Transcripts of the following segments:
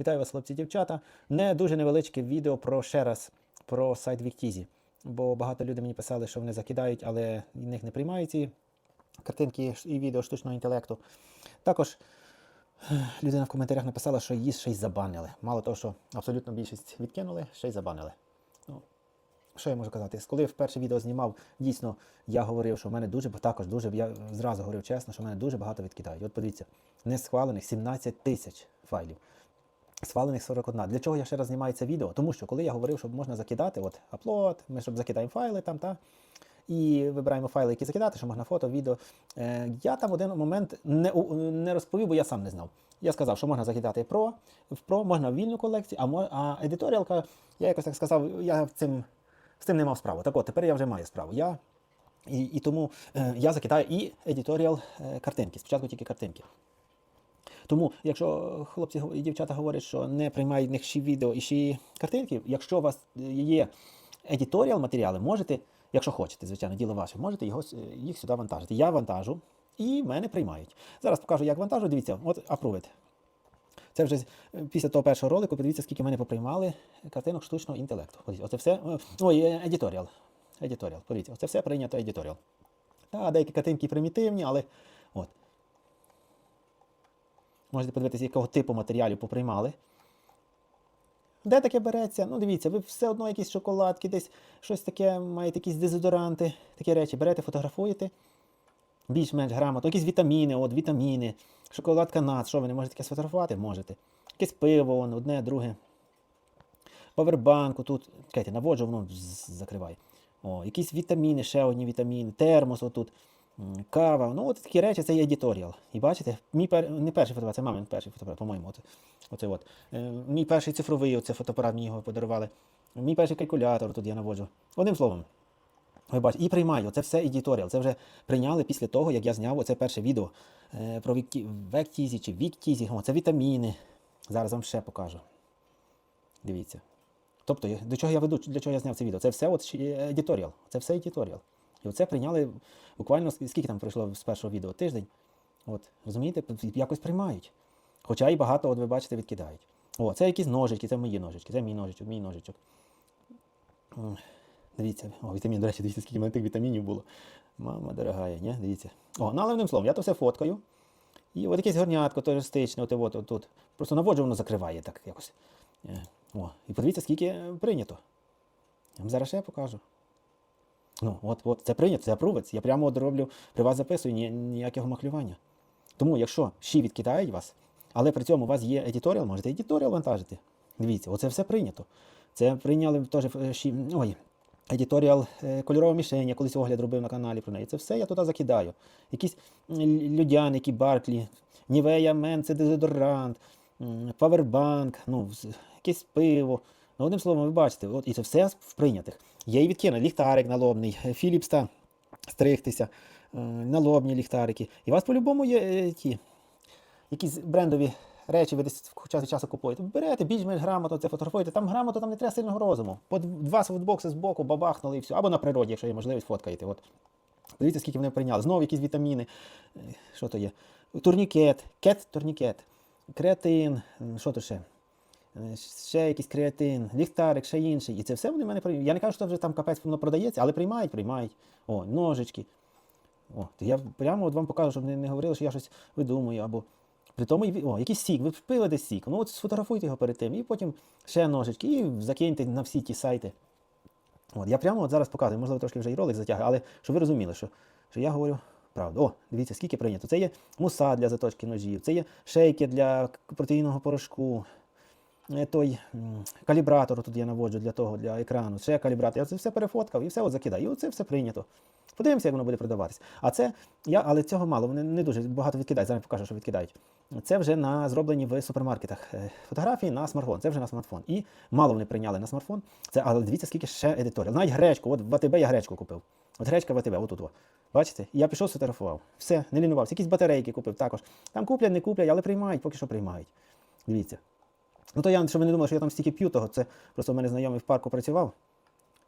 Вітаю вас, хлопці дівчата. Не дуже невеличке відео про ще раз про сайт Віктізі. Бо багато людей мені писали, що вони закидають, але в них не приймають ці картинки і відео штучного інтелекту. Також людина в коментарях написала, що її ще й забанили. Мало того, що абсолютно більшість відкинули, ще й забанили. Ну, що я можу казати? Коли в перше відео знімав, дійсно я говорив, що в мене дуже також дуже я зразу говорив чесно, що в мене дуже багато відкидають. От подивіться, не схвалених 17 тисяч файлів. Свалених 41. Для чого я ще раз знімаю це відео? Тому що коли я говорив, що можна закидати, от upload, ми щоб закидаємо файли там, та, і вибираємо файли, які закидати, що можна фото, відео. Е, я там один момент не, не розповів, бо я сам не знав. Я сказав, що можна закидати Pro, в Pro можна в вільну колекцію, а, а едиторіалка, я якось так сказав, я цим, з цим не мав справу. Так от, тепер я вже маю справу. Я, і, і тому е, я закидаю і едиторіал е, картинки. Спочатку тільки картинки. Тому, якщо хлопці і дівчата говорять, що не приймають них ще відео і ще картинки, якщо у вас є едиторіал матеріали, можете, якщо хочете, звичайно, діло ваше, можете його, їх сюди вантажити. Я вантажу і мене приймають. Зараз покажу, як вантажу. Дивіться, от Approved. Це вже після того першого ролику, подивіться, скільки мене поприймали картинок штучного інтелекту. Оце все. е, Ой, е, едиторіал. Едиторіал. Подивіться, оце все прийнято едиторіал. Та, деякі картинки примітивні, але от. Можете подивитися, якого типу матеріалів поприймали. Де таке береться? Ну, дивіться, ви все одно якісь шоколадки, десь щось таке, маєте якісь дезодоранти, такі речі. Берете, фотографуєте. Більш-менш грамотно, якісь вітаміни, от вітаміни, шоколадка нац, що ви не можете таке сфотографувати? Можете. Якесь пиво, вон, одне, друге. Павербанку тут. Чекайте, наводжу, воно закриває. О, якісь вітаміни, ще одні вітаміни, термос отут, кава. Ну, от такі речі, це є едиторіал. І бачите, мій пер... не перший фотоапарат, це мамин перший фотоапарат, по-моєму. Оце, оце от. Е, мій перший цифровий оце фотоапарат, мені його подарували. Мій перший калькулятор тут я наводжу. Одним словом. Ви бачите, і приймаю. Це все едиторіал. Це вже прийняли після того, як я зняв оце перше відео е, про Вікті... Вектізі чи Віктізі. О, це вітаміни. Зараз вам ще покажу. Дивіться. Тобто, до чого я веду, для чого я зняв це відео? Це все от ще, е. Це все едиторіал. І оце прийняли буквально скільки там пройшло з першого відео? Тиждень. От, розумієте, якось приймають. Хоча і багато, от ви бачите, відкидають. О, це якісь ножички, це мої ножички, це мій ножичок, мій ножичок. Дивіться, о, вітамін, до речі, дивіться, скільки в мене тих вітамінів було. Мама дорога, ні? Дивіться. О, ну словом, я то все фоткаю. І от якесь горнятко теж стичне, от, от, от, тут. Просто наводжу, воно закриває так якось. Е, О, і подивіться, скільки прийнято. Я вам зараз ще покажу. Ну, от, от, це прийнято, це апрувець. Я прямо от роблю, при вас записую ні, ніякого махлювання. Тому, якщо ще відкидають вас, але при цьому у вас є едиторіал, можете едиторіал вантажити. Дивіться, оце все прийнято. Це прийняли теж е, ще, ой, едиторіал е, кольорова мішень, я колись огляд робив на каналі про неї. Це все я туди закидаю. Якісь людяники, Барклі, Нівея Мен, це дезодорант, павербанк, ну, якесь пиво. Ну, одним словом, ви бачите, от, і це все в прийнятих. Є і відкинув ліхтарик налобний, е, Philips та стригтися, е, налобні ліхтарики. І у вас по-любому є е, ті якісь брендові речі ви десь час від часу купуєте. Берете більш-менш грамотно це фотографуєте. Там грамотно там не треба сильного розуму. По два софтбокси з боку бабахнули і все. Або на природі, якщо є можливість, фоткаєте. От. Дивіться, скільки вони прийняли. Знову якісь вітаміни. Що то є? Турнікет, кет-турнікет, креатин, що то ще? Е, Ще якийсь креатин, ліхтарик, ще інший. І це все вони в мене приймають. Я не кажу, що вже там капець воно продається, але приймають, приймають. О, ножички. О, то я прямо от вам покажу, щоб не, говорили, що я щось видумую. Або при тому, о, якийсь сік, ви пили десь сік. Ну от сфотографуйте його перед тим, і потім ще ножички, і закиньте на всі ті сайти. От, я прямо от зараз показую, можливо, трошки вже і ролик затягую, але щоб ви розуміли, що, що я говорю правду. О, дивіться, скільки прийнято. Це є муса для заточки ножів, це є шейки для протеїнового порошку. Е, Той калібратор тут я наводжу для того, для екрану, ще калібратор. Я це все перефоткав і все от закидаю. І оце все прийнято. Подивимося, як воно буде продаватися. А це я, але цього мало, вони не дуже багато відкидають. Зараз покажу, що відкидають. Це вже на зроблені в супермаркетах е, фотографії на смартфон. Це вже на смартфон. І мало вони прийняли на смартфон. Це, але дивіться, скільки ще едиторіал. Навіть гречку, от в АТБ я гречку купив. От гречка в АТБ, отут. О. Бачите? Я пішов сфотографував. Все, не лінувався. Якісь батарейки купив також. Там куплять, не куплять, але приймають, поки що приймають. Дивіться. Ну то я, щоб ви не думали, що я там стільки п'ю того, це просто в мене знайомий в парку працював.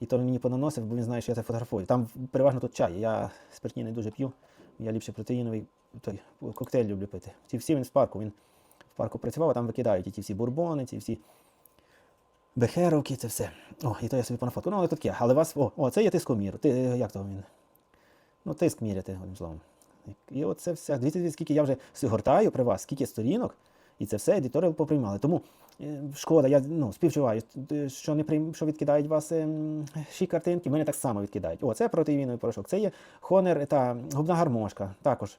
І то він мені понаносив, бо він знає, що я це фотографую. Там переважно тут чай. Я спиртні не дуже п'ю. Я ліпше протеїновий той коктейль люблю пити. Ці всі він в парку. Він парку працював, а там викидають і ті всі бурбони, ці всі бехеровки, це все. О, і то я собі понафоткав. Ну, але тут є. Але вас. О, о, це є тискомір. Ти, е, як то він? Ну, тиск міряти, одним словом. І оце все. Дивіться, скільки я вже гортаю при вас, скільки сторінок, і це все едиторіал поприймали. Тому е, шкода, я ну, співчуваю, е, що не прийм, що відкидають вас е, ші картинки, мене так само відкидають. О, це протиїновий порошок, це є хонер та губна гармошка. Також.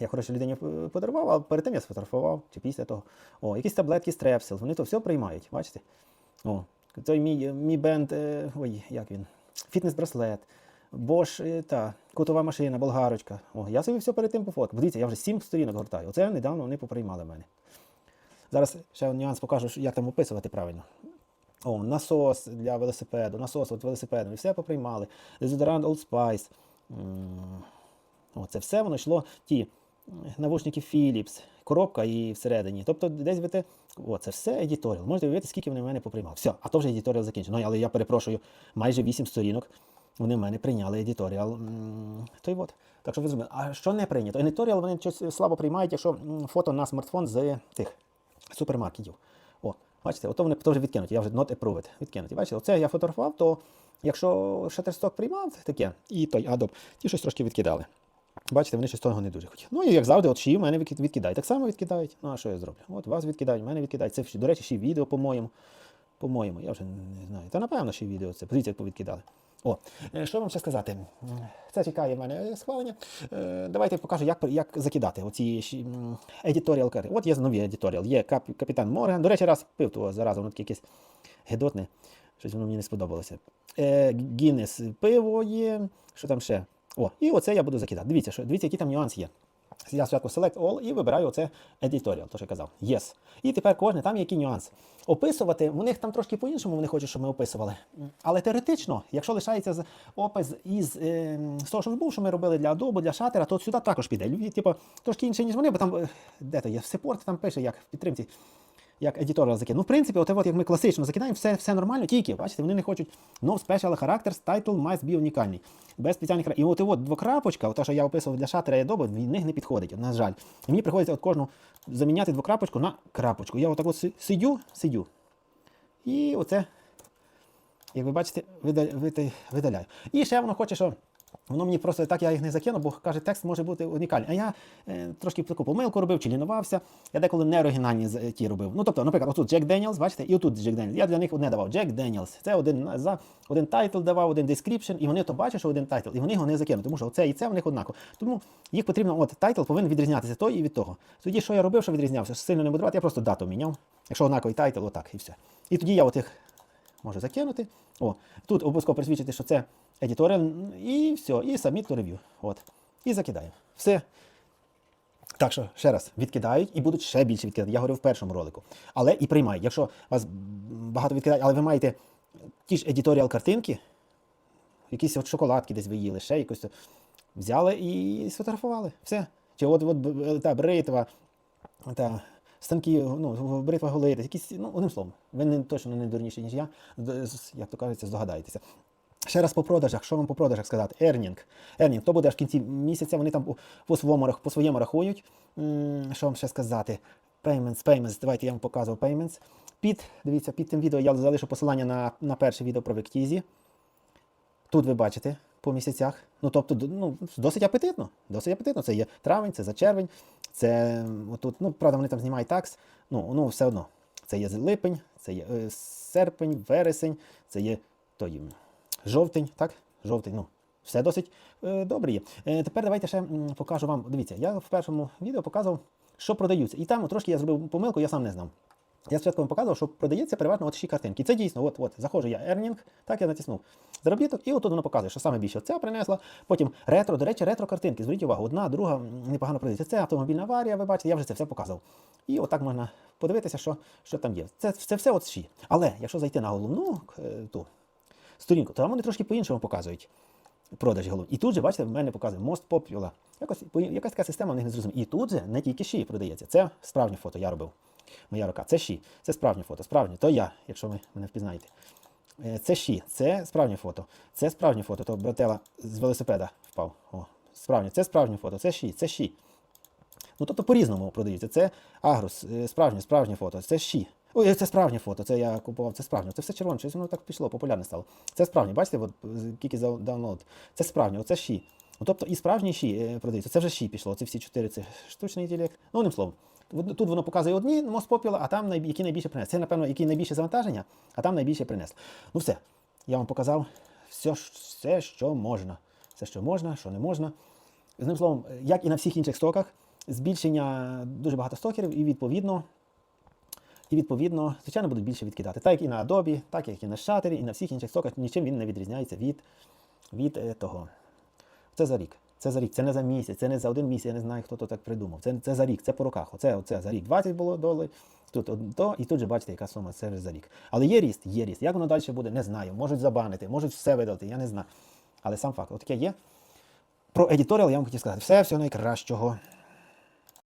Я хорошій людині е, подарував, а перед тим я сфотографував, чи після того. О, якісь таблетки стрепсил, вони то все приймають, бачите? О, той мій, мій бенд, е, ой, як він? Фітнес-браслет, е, та, котова машина, болгарочка. О, я собі все перед тим пофоткав. Дивіться, я вже сім сторінок гортаю. Оце недавно вони поприймали мене. Зараз ще нюанс покажу, як там описувати правильно. О, насос для велосипеду, насос от велосипедом, і все поприймали. Дезодорант Old Spice. О, це все воно йшло ті навушники Philips, коробка і всередині. Тобто десь ви те, о, це все едіторіал. Можете уявити, скільки вони в мене поприймали. Все, а то вже едіторіал закінчено. Ну, але я перепрошую, майже 8 сторінок вони в мене прийняли едіторіал. Той от. Так що ви зрозуміли. А що не прийнято? Едіторіал вони щось слабо приймають, якщо фото на смартфон з тих супермаркетів. О, бачите, ото вони теж відкинуті. Я вже not approved. Відкинуті. Бачите, оце я фотографував, то якщо Shutterstock приймав таке, і той Adobe, ті щось трошки відкидали. Бачите, вони щось того не дуже хотіли. Ну і як завжди, от ші в мене відкидають. Так само відкидають. Ну а що я зроблю? От вас відкидають, мене відкидають. Це, до речі, ще відео, по-моєму. По-моєму, я вже не знаю. Та напевно, ще відео це. Подивіться, як повідкидали. О, е, що вам ще сказати? Це чекає в мене схвалення. Давайте Давайте покажу, як, як закидати оці едіторіал карти. От є нові едіторіал. Є кап, капітан Морган. До речі, раз пив того заразу, воно таке якесь гедотне. Щось воно мені не сподобалося. Е, Гіннес пиво є. Що там ще? О, і оце я буду закидати. Дивіться, що, дивіться, який там нюанс є. Я спочатку Select All і вибираю оце Editorial, то що я казав. Yes. І тепер кожне, там є нюанси. нюанс. Описувати, у них там трошки по-іншому вони хочуть, щоб ми описували. Але теоретично, якщо лишається опис із е, з того, що був, що ми робили для Adobe, для Shutter, то сюди також піде. Типу, трошки інше, ніж вони, бо там, е, де то є, в Support там пише, як в підтримці як едіторіал закинув. Ну, в принципі, от, от як ми класично закидаємо, все, все нормально, тільки, бачите, вони не хочуть no special characters, title must be унікальний. Без спеціальних І от, от двокрапочка, то, що я описував для шатера і Adobe, в них не підходить, на жаль. І мені приходиться от кожну заміняти двокрапочку на крапочку. Я отак от сидю, сидю. І оце, як ви бачите, вида- вида- видаляю. І ще воно хоче, що Воно мені просто так я їх не закину, бо каже, текст може бути унікальний. А я е, трошки таку помилку робив чи лінувався. Я деколи не оригінальні е, ті робив. Ну, тобто, наприклад, отут Джек Деніелс, бачите, і отут Джек Деніелс. Я для них одне давав Джек Деніелс. Це один за один тайтл давав, один description, і вони то бачать, що один тайтл, і вони його не закинуть, тому що оце і це в них однаково. Тому їх потрібно, от тайтл повинен відрізнятися той і від того. Тоді, що я робив, що відрізнявся, що сильно не будувати, я просто дату міняв. Якщо однаковий тайтл, отак, і все. І тоді я от їх можу закинути. О, тут обов'язково присвідчити, що це едіторіал, і все, і submit to review. От. І закидаємо. Все. Так що, ще раз, відкидають і будуть ще більше відкидати. Я говорив в першому ролику. Але і приймають. Якщо вас багато відкидають, але ви маєте ті ж едіторіал картинки, якісь от шоколадки десь ви їли, ще якось взяли і сфотографували. Все. Чи от, от та бритва, та станки, ну, бритва голити, якісь, ну, одним словом, ви не, точно не дурніші, ніж я, як то кажеться, здогадаєтеся. Ще раз по продажах, що вам по продажах сказати? Ернінг. Ернінг, то буде аж в кінці місяця, вони там по, своєму, по своєму рахують. Що вам ще сказати? Payments, payments, давайте я вам показував payments. Під, дивіться, під тим відео я залишу посилання на, на перше відео про Вектізі. Тут ви бачите по місяцях. Ну, тобто, ну, досить апетитно. Досить апетитно. Це є травень, це за червень, це отут, ну, правда, вони там знімають такс. Ну, ну, все одно. Це є липень, це є е, серпень, вересень, це є той, м, жовтень, так? Жовтень, ну. Все досить е, добре. Е, тепер давайте ще покажу вам. Дивіться, я в першому відео показував, що продаються. І там трошки я зробив помилку, я сам не знав. Я спочатку вам показував, що продається переважно от ші картинки. Це дійсно, от, от, заходжу я Earning, так я натиснув заробіток, і отут воно показує, що саме більше це принесла. Потім ретро, до речі, ретро картинки. Зверніть увагу, одна, друга непогано продається. Це автомобільна аварія, ви бачите, я вже це все показав. І отак можна подивитися, що, що там є. Це, це все от ші. Але якщо зайти на головну е, ту сторінку, то там вони трошки по-іншому показують продажі головні. І тут же, бачите, в мене показує Most Popular. Якось, якась така система в них не зрозуміла. І тут же не тільки ші продається. Це справжнє фото, я робив. Моя рука. Це ші. Це справжнє фото. Справжнє. То я, якщо ви мене впізнаєте. Е, Це ші, це справжнє фото. Це справжнє фото. То братела з велосипеда впав. О, справжнє. Це справжнє фото. Це ші, це ші. Ну тобто по-різному продаються. Це агрус, е, справжнє, справжнє фото, це щі. Ой, це справжнє фото, це я купував, це справжнє. Це все червоне, щось воно так пішло, популярне стало. Це справжнє, бачите, от, за даунлоад. Це справжнє, оце щі. Ну, тобто і справжні щі е, продаються. Це вже щі пішло. Це всі чотири це штучний інтелект. Ну, одним словом. Тут воно показує одні мост попіла, а там які найбільше принесли. Це, напевно, які найбільше завантаження, а там найбільше принесло. Ну все, я вам показав все, все, що можна. Все, що можна, що не можна. З ним словом, як і на всіх інших стоках, збільшення дуже багато стокерів, і відповідно, і відповідно, звичайно, будуть більше відкидати. Так як і на Adobe, так як і на Shutter, і на всіх інших стоках, нічим він не відрізняється від, від е, того. Це за рік. Це за рік, це не за місяць, це не за один місяць, я не знаю, хто то так придумав. Це, це за рік, це по роках. Оце, оце за рік 20 було доларів, тут то, і тут же бачите, яка сума, це вже за рік. Але є ріст, є ріст. Як воно далі буде, не знаю. Можуть забанити, можуть все видати, я не знаю. Але сам факт, отаке є. Про едіторіал я вам хотів сказати. Все, всього найкращого.